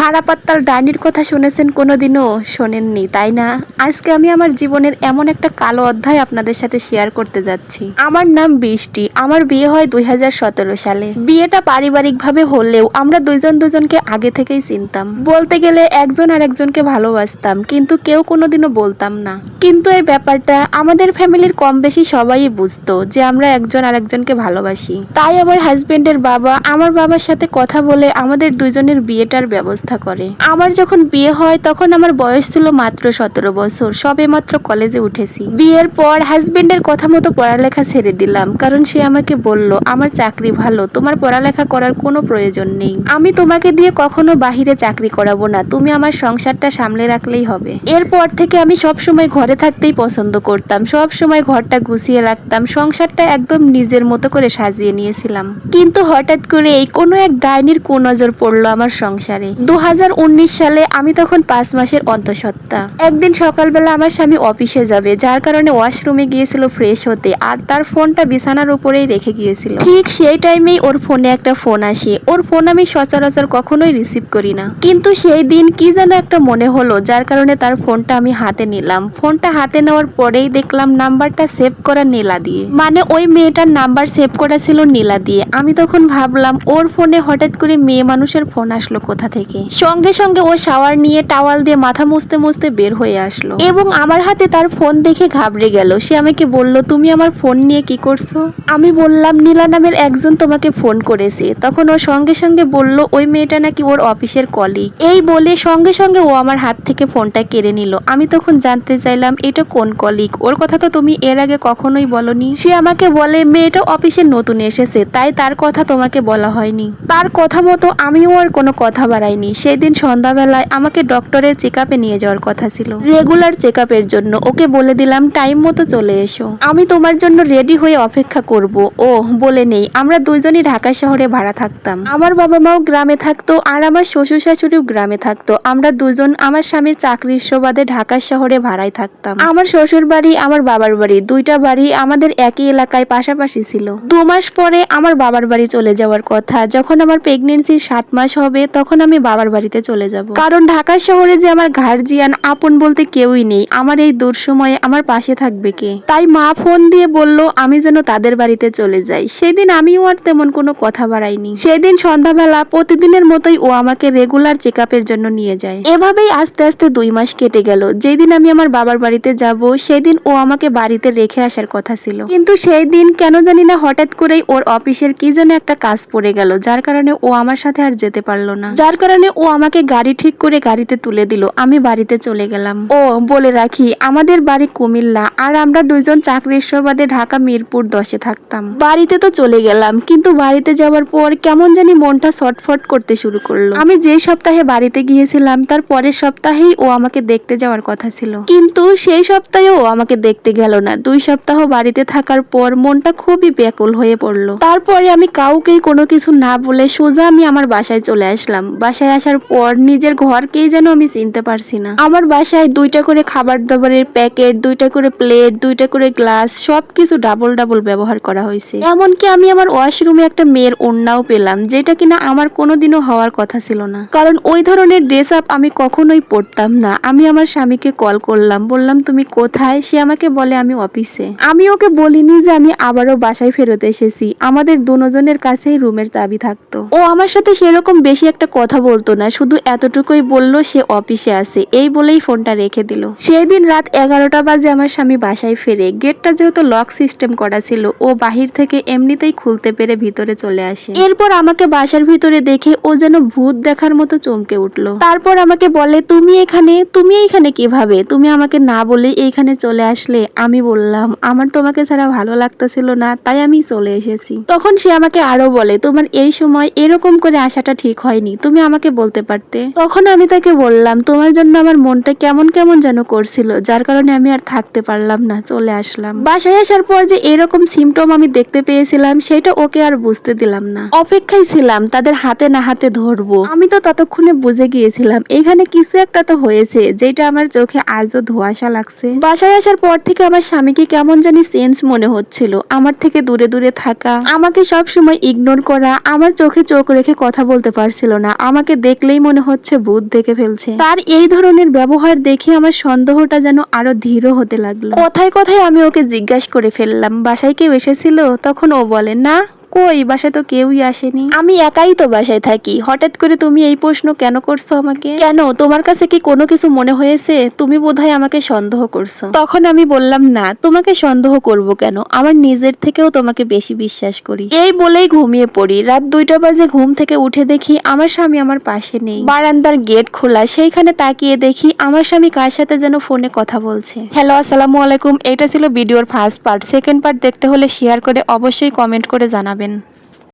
খারাপ আত্মার ডাইনির কথা শুনেছেন কোনোদিনও শোনেননি, তাই না? আজকে আমি আমার জীবনের এমন একটা কালো অধ্যায় আপনাদের সাথে শেয়ার করতে যাচ্ছি। আমার নাম বৃষ্টি, আমার বিয়ে হয় দুই সালে। বিয়েটা পারিবারিকভাবে হলেও আমরা দুইজন দুজনকে আগে থেকেই চিনতাম। বলতে গেলে একজন আর একজনকে ভালোবাসতাম, কিন্তু কেউ কোনোদিনও বলতাম না। কিন্তু এই ব্যাপারটা আমাদের ফ্যামিলির কম বেশি সবাই বুঝতো যে আমরা একজন আর একজনকে ভালোবাসি। তাই আমার হাজবেন্ডের বাবা, আমার বাবার সাথে কথা বলে আমাদের দুজনের বিয়েটার ব্যবস্থা করে। আমার যখন বিয়ে হয়, তখন আমার বয়স ছিল মাত্র সতেরো বছর। সবে মাত্র কলেজে উঠেছি। বিয়ের পর হাজবেন্ডের কথা মতো পড়ালেখা ছেড়ে দিলাম। কারণ সে আমাকে বলল, আমার চাকরি ভালো, তোমার পড়ালেখা করার কোনো প্রয়োজন নেই। আমি তোমাকে দিয়ে কখনো বাহিরে চাকরি করাবো না। তুমি আমার সংসারটা সামলে রাখলেই হবে। এরপর থেকে আমি সব সময় ঘরে থাকতেই পছন্দ করতাম। সব সময় ঘরটা গুছিয়ে রাখতাম। সংসারটা একদম নিজের মতো করে সাজিয়ে নিয়েছিলাম। কিন্তু হঠাৎ করে এই কোনো এক ডাইনির কুনজর পড়ল আমার সংসারে। দু সালে আমি তখন পাঁচ মাসের অন্তঃসত্ত্বা। একদিন সকালবেলা আমার স্বামী অফিসে যাবে, যার কারণে ওয়াশরুমে গিয়েছিল ফ্রেশ হতে, আর তার ফোনটা বিছানার উপরেই রেখে গিয়েছিল। ঠিক সেই টাইমেই ওর ফোনে একটা ফোন আসে। ওর ফোন আমি সচরাচর কখনোই রিসিভ করি না। কিন্তু সেই দিন কি যেন একটা মনে হলো, যার কারণে তার ফোনটা আমি হাতে নিলাম। ফোনটা হাতে নেওয়ার পরেই দেখলাম নাম্বারটা সেভ করা নীলা দিয়ে। মানে ওই মেয়েটার নাম্বার সেভ করা ছিল নীলা দিয়ে। আমি তখন ভাবলাম, ওর ফোনে হঠাৎ করে মেয়ে মানুষের ফোন আসলো কোথা থেকে? সঙ্গে সঙ্গে ও শাওয়ার নিয়ে টাওয়াল দিয়ে মাথা মুছতে মুছতে বের হয়ে আসলো। এবং আমার হাতে তার ফোন দেখে ঘাবড়ে গেল। সে আমাকে বলল, তুমি আমার ফোন নিয়ে কি করছ? আমি বললাম, নীলা নামের একজন তোমাকে ফোন করেছে। তখন ও সঙ্গে সঙ্গে বলল, ওই মেয়েটা নাকি ওর অফিসের কলিগ এই বলে সঙ্গে সঙ্গে ও আমার হাত থেকে ফোনটা কেড়ে নিল। আমি তখন জানতে চাইলাম, এটা কোন কলিগ ওর কথা তো তুমি এর আগে কখনোই বলনি? সে আমাকে বলে, মেয়েটা অফিসে নতুন এসেছে, তাই তার কথা তোমাকে বলা হয়নি। তার কথা মতো আমিও আর কোনো কথা বাড়াইনি। সেই দিন সন্ধ্যাবেলায় আমাকে ডক্টরের চেক নিয়ে যাওয়ার কথা ছিল। রেগুলার চেক জন্য ওকে বলে দিলাম, টাইম মতো চলে এসো। আমি তোমার জন্য রেডি হয়ে অপেক্ষা করব। ও, বলে নেই। আমরা দুইজনই ঢাকা শহরে ভাড়া থাকতাম। আমার বাবা মাও গ্রামে থাকতো আর আমার শ্বশুর শাশুড়িও গ্রামে থাকতো। আমরা দুজন আমার স্বামীর চাকরির সুবাদে ঢাকা শহরে ভাড়ায় থাকতাম। আমার শ্বশুর বাড়ি আমার বাবার বাড়ি, দুইটা বাড়ি আমাদের একই এলাকায় পাশাপাশি ছিল। দু মাস পরে আমার বাবার বাড়ি চলে যাওয়ার কথা। যখন আমার প্রেগনেন্সির সাত মাস হবে, তখন আমি বাবার বাড়িতে চলে যাব। কারণ ঢাকা শহরে যে আমার গার্জিয়ান আপন বলতে কেউই নেই। আমার এই দূর সময়ে আমার পাশে থাকবে কে? তাই মা ফোন দিয়ে বলল, আমি যেন তাদের বাড়িতে চলে যাই। সেদিন আমিও আর তেমন কোনো কথা বাড়াইনি। সেদিন সন্ধ্যাবেলা প্রতিদিনের মতোই ও আমাকে রেগুলার চেক জন্য নিয়ে যায়। এভাবেই আস্তে আস্তে দুই মাস কেটে গেল। যেদিন আমি আমার বাবার বাড়িতে যাব, সেদিন ও আমাকে বাড়িতে রেখে আসার কথা ছিল। কিন্তু সেই দিন কেন জানি না হঠাৎ করেই ওর অফিসের কি যেন একটা কাজ পড়ে গেল, যার কারণে ও আমার সাথে আর যেতে পারল না। যার কারণে ও আমাকে গাড়ি ঠিক করে গাড়িতে তুলে দিল। আমি বাড়িতে চলে গেলাম। ও, বলে রাখি, আমাদের বাড়ি কুমিল্লা আর আমরা দুইজন চাকরির সুবাদে ঢাকা মিরপুর দশে থাকতাম। বাড়িতে তো চলে গেলাম, কিন্তু বাড়িতে যাওয়ার পর কেমন জানি মনটা ছটফট করতে শুরু করল। আমি যে সপ্তাহে বাড়িতে গিয়েছিলাম, তার পরের সপ্তাহেই ও আমাকে দেখতে যাওয়ার কথা ছিল। কিন্তু সেই সপ্তাহেও ও আমাকে দেখতে গেল না। দুই সপ্তাহ বাড়িতে থাকার পর মনটা খুবই ব্যাকুল হয়ে পড়ল। তারপরে আমি কাউকেই কোনো কিছু না বলে সোজা আমি আমার বাসায় চলে আসলাম। বাসায় আসার পর নিজের ঘরকেই যেন আমি চিনতে পারছি না। আমার বাসায় দুইটা করে খাবার দাবারের প্যাকেট, দুইটা করে প্লেট, দুইটা করে গ্লাস, সবকিছু ডাবল ডাবল ব্যবহার করা হয়েছে। এমনকি আমি আমার ওয়াশরুমে একটা মেয়ের ওড়নাও পেলাম, যেটা কিনা আমার কোনোদিনও হওয়ার কথা ছিল না। কারণ ওই ধরনের ড্রেস আপ আমি কখনোই পরতাম না। আমি আমার স্বামীকে কল করলাম, বললাম, তুমি কোথায়? সে আমাকে বলে, আমি অফিসে। আমি ওকে বলিনি যে আমি আবারও বাসায় ফেরত এসেছি। আমাদের দুজনের কাছেই রুমের চাবি থাকতো। ও আমার সাথে সেরকম বেশি একটা কথা বলতো না, শুধু এতটুকুই বলল সে অফিসে আছে। এই বলেই ফোনটা রেখে দিল। সেই দিন রাত এগারোটা বাজে আমার স্বামী বাসায় ফেরে। গেটটা যেহেতু লক সিস্টেম করা ছিল, ও বাহির থেকে এমনিতেই খুলতে পেরে ভিতরে চলে আসে। এরপর আমাকে বাসার ভিতরে দেখে ও যেন ভূত দেখার মতো চমকে উঠল। তারপর আমাকে বলে, তুমি এখানে? তুমি এইখানে কীভাবে? তুমি আমাকে না বলে এইখানে চলে আসলে? আমি বললাম, আমার তোমাকে ছাড়া ভালো লাগতেছিল না, তাই আমি চলে এসেছি। তখন সে আমাকে আরও বলে, তোমার এই সময় এরকম করে আসাটা ঠিক হয়নি। তুমি আমাকে বলতে পারতে। তখন আমি তাকে বললাম, তোমার জন্য আমার মনটা কেমন কেমন যেন করছিল, যার কারণে আমি আর থাকতে পারলাম না, চলে আসলাম। বাসায় আসার পর যে এরকম সিমটম আমি দেখতে পেয়েছিলাম, সেটা ওকে আর বুঝতে দিলাম না। অপেক্ষায় ছিলাম, তাদের হাতে না হাতে ধরবো। আমি তো ততক্ষণে বুঝে গিয়েছিলাম, এখানে কিছু একটা তো হয়েছে, যেটা আমার চোখে আজও ধোয়াশা লাগছে। বাসায় আসার পর থেকে আমার স্বামীকে কেমন জানি চেঞ্জ মনে হচ্ছিল, আমার থেকে দূরে দূরে থাকা। আমাকে সব সময় ইগনোর করা, আমার চোখে চোখ রেখে কথা বলতে পারছিল না, আমাকে দেখলেই মনে হচ্ছে ভূত দেখে ফেলছে। তার এই ধরনের ব্যবহার দেখে আমার সন্দেহটা যেন আরও ধীর হতে লাগল। কথায় কথায় আমি ওকে জিজ্ঞাসা করে ফেললাম, বাসায় কেউ এসেছিল? তখন ও বলে, না। কই? বাসায় তো কেউই আসেনি। আমি একাই তো বাসায় থাকি। হঠাৎ করে তুমি এই প্রশ্ন কেন করছ আমাকে? কেন? তোমার কাছে কি কোনো কিছু মনে হয়েছে? তুমি বোধহয় আমাকে সন্দেহ করছ। তখন আমি বললাম না তোমাকে সন্দেহ করব কেন? আমার নিজের থেকেও তোমাকে বেশি বিশ্বাস করি। এই বলেই ঘুমিয়ে পড়ি। রাত দুইটা বাজে ঘুম থেকে উঠে দেখি আমার স্বামী আমার পাশে নেই। বারান্দার গেট খোলা সেইখানে তাকিয়ে দেখি আমার স্বামী কার সাথে যেন ফোনে কথা বলছে। হ্যালো আসসালামু আলাইকুম। এটা ছিল ভিডিওর ফার্স্ট পার্ট। সেকেন্ড পার্ট দেখতে হলে শেয়ার করে অবশ্যই কমেন্ট করে জানাবেন